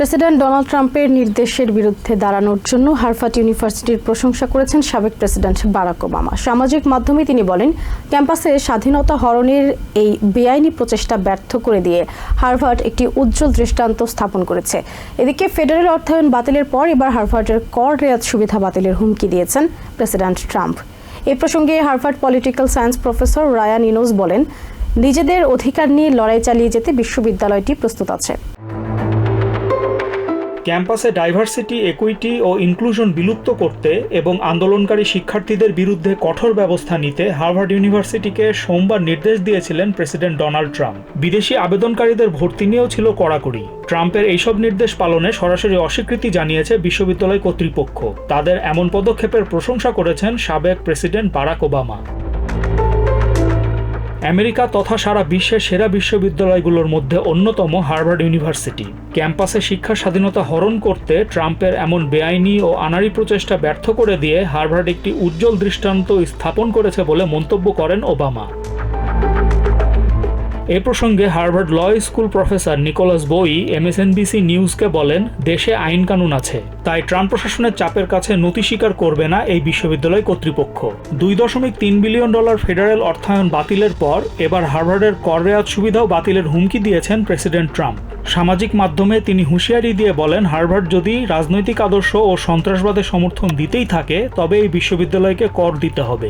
President Donald ট্রাম্পের নির্দেশের বিরুদ্ধে দাঁড়ানোর জন্য হার্ভার্ড ইউনিভার্সিটির প্রশংসা করেছেন সাবেক প্রেসিডেন্ট বারাক ওবামা। সামাজিক মাধ্যমে তিনি বলেন, ক্যাম্পাসে স্বাধীনতা হরণের এই বেআইনি প্রচেষ্টা ব্যর্থ করে দিয়ে হার্ভার্ড একটি উজ্জ্বল দৃষ্টান্ত স্থাপন করেছে। এদিকে ফেডারেল অর্থায়ন বাতিলের পর এবার হার্ভার্ডের কর রেয়াত সুবিধা বাতিলের হুমকি দিয়েছেন প্রেসিডেন্ট ট্রাম্প। এ প্রসঙ্গে Harvard political science professor Ryan Enos বলেন, নিজেদের অধিকার নিয়ে লড়াই চালিয়ে যেতে বিশ্ববিদ্যালয়টি প্রস্তুত আছে। ক্যাম্পাসে ডাইভার্সিটি একুইটি ও ইনক্লুশন বিলুপ্ত করতে এবং আন্দোলনকারী শিক্ষার্থীদের বিরুদ্ধে কঠোর ব্যবস্থা নিতে হার্ভার্ড ইউনিভার্সিটিকে সোমবার নির্দেশ দিয়েছিলেন প্রেসিডেন্ট ডোনাল্ড ট্রাম্প। বিদেশি আবেদনকারীদের ভর্তি নিয়েও ছিল কড়াকড়ি। ট্রাম্পের এইসব নির্দেশ পালনে সরাসরি অস্বীকৃতি জানিয়েছে বিশ্ববিদ্যালয় কর্তৃপক্ষ। তাদের এমন পদক্ষেপের প্রশংসা করেছেন সাবেক প্রেসিডেন্ট বারাক ওবামা। আমেরিকা তথা সারা বিশ্বের সেরা বিশ্ববিদ্যালয়গুলোর মধ্যে অন্যতম হার্ভার্ড ইউনিভার্সিটি। ক্যাম্পাসে শিক্ষা স্বাধীনতা হরণ করতে ট্রাম্পের এমন বেআইনি ও আনারি প্রচেষ্টা ব্যর্থ করে দিয়ে হার্ভার্ড একটি উজ্জ্বল দৃষ্টান্ত স্থাপন করেছে বলে মন্তব্য করেন ওবামা। এ প্রসঙ্গে Harvard law school professor Nicholas বই এমএসএনবিসি নিউজকে বলেন, দেশে আইন কানুন আছে, তাই ট্রাম্প প্রশাসনের চাপের কাছে নতি স্বীকার করবে না এই বিশ্ববিদ্যালয় কর্তৃপক্ষ। দুই দশমিক তিন বিলিয়ন ডলার ফেডারেল অর্থায়ন বাতিলের পর এবার হার্ভার্ডের কর রেয়াত সুবিধাও বাতিলের হুমকি দিয়েছেন প্রেসিডেন্ট ট্রাম্প। সামাজিক মাধ্যমে তিনি হুঁশিয়ারি দিয়ে বলেন, হার্ভার্ড যদি রাজনৈতিক আদর্শ ও সন্ত্রাসবাদের সমর্থন দিতেই থাকে, তবে এই বিশ্ববিদ্যালয়কে কর দিতে হবে।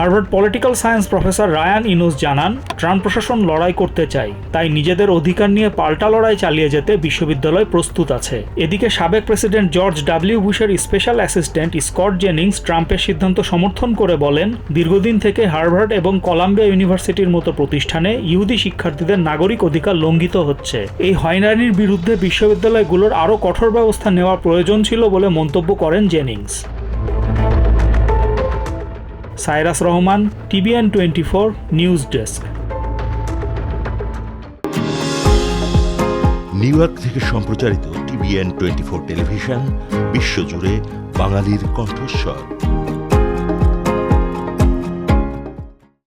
Harvard political science professor Ryan Enos জানান ট্রাম্প প্রশাসন লড়াই করতে চায় তাই নিজেদের অধিকার নিয়ে পাল্টা লড়াই চালিয়ে যেতে বিশ্ববিদ্যালয় প্রস্তুত আছে। এদিকে সাবেক প্রেসিডেন্ট জর্জ ডাব্লিউ বুশের স্পেশাল অ্যাসিস্ট্যান্ট স্কট জেনিংস ট্রাম্পের সিদ্ধান্ত সমর্থন করে বলেন, দীর্ঘদিন থেকে হার্ভার্ড এবং কলাম্বিয়া ইউনিভার্সিটির মতো প্রতিষ্ঠানে ইহুদি শিক্ষার্থীদের নাগরিক অধিকার লঙ্ঘিত হচ্ছে। এই হয়রানির বিরুদ্ধে বিশ্ববিদ্যালয়গুলোর আরও কঠোর ব্যবস্থা নেওয়া প্রয়োজন ছিল বলে মন্তব্য করেন Jennings. Cyrus Rahman, TVN twenty four news desk. New York থেকে সম্প্রচারিত টিভিএন টোয়েন্টি ফোর টেলিভিশন, বিশ্বজুড়ে বাঙালির কণ্ঠস্বর।